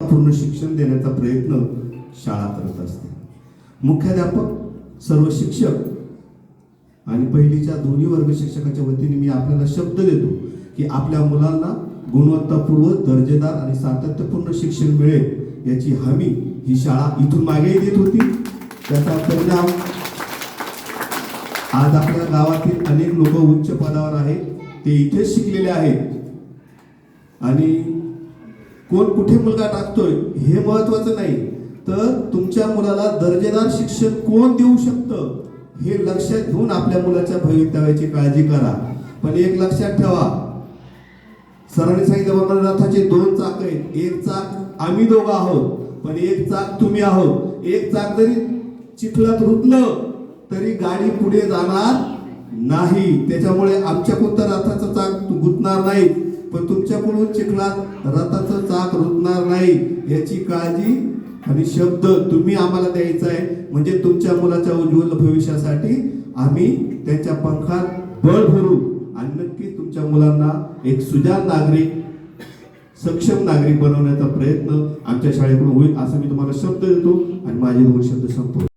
पूर्ण शिक्षण देण्याचा प्रयत्न शाळा करत असते. मुख्याध्यापक सर्व शिक्षक आणि पहिलीच्या दोन्ही वर्ग शिक्षकाच्या वतीने मी आपल्याला शब्द देतो की आपल्या मुलांना गुणवत्तापूर्व दर्जेदार आणि सातत्यपूर्ण शिक्षण मिळेल याची हमी ही शाळा इथून मागेही देत होती. त्याचा परिणाम आज आपल्या गावातील अनेक लोक उच्च पदावर आहेत ते इथेच शिकलेले आहेत. आणि कोण कुठे मुलगा टाकतोय हे महत्वाचं नाही. तर तुमच्या मुलाला दर्जेदार शिक्षण कोण देऊ शकतं हे लक्षात घेऊन आपल्या मुलाच्या भवितव्याची काळजी करा. पण एक लक्षात ठेवा सरांनी सांगितलं बाबा रथाचे दोन चाक आहेत. एक चाक आम्ही दोघं आहोत पण एक चाक तुम्ही आहोत. एक चाक जरी चिखलात रुतलं तरी गाडी पुढे जाणार नाही. त्याच्यामुळे आमच्या कोणत्या रथाचं चाक गुतणार नाही. पण तुमच्याकडून चिखलात रथाचं चाक रुतणार नाही याची काळजी आणि शब्द तुम्ही आम्हाला द्यायचा आहे. म्हणजे तुमच्या मुलाच्या उज्ज्वल भविष्यासाठी आम्ही त्यांच्या पंखात बळ भरू आणि नक्की तुमच्या मुलांना एक सुजान नागरिक सक्षम नागरिक बनवण्याचा प्रयत्न आमच्या शाळेकडून होईल असं मी तुम्हाला शब्द देतो आणि माझे दोन शब्द संपवतो.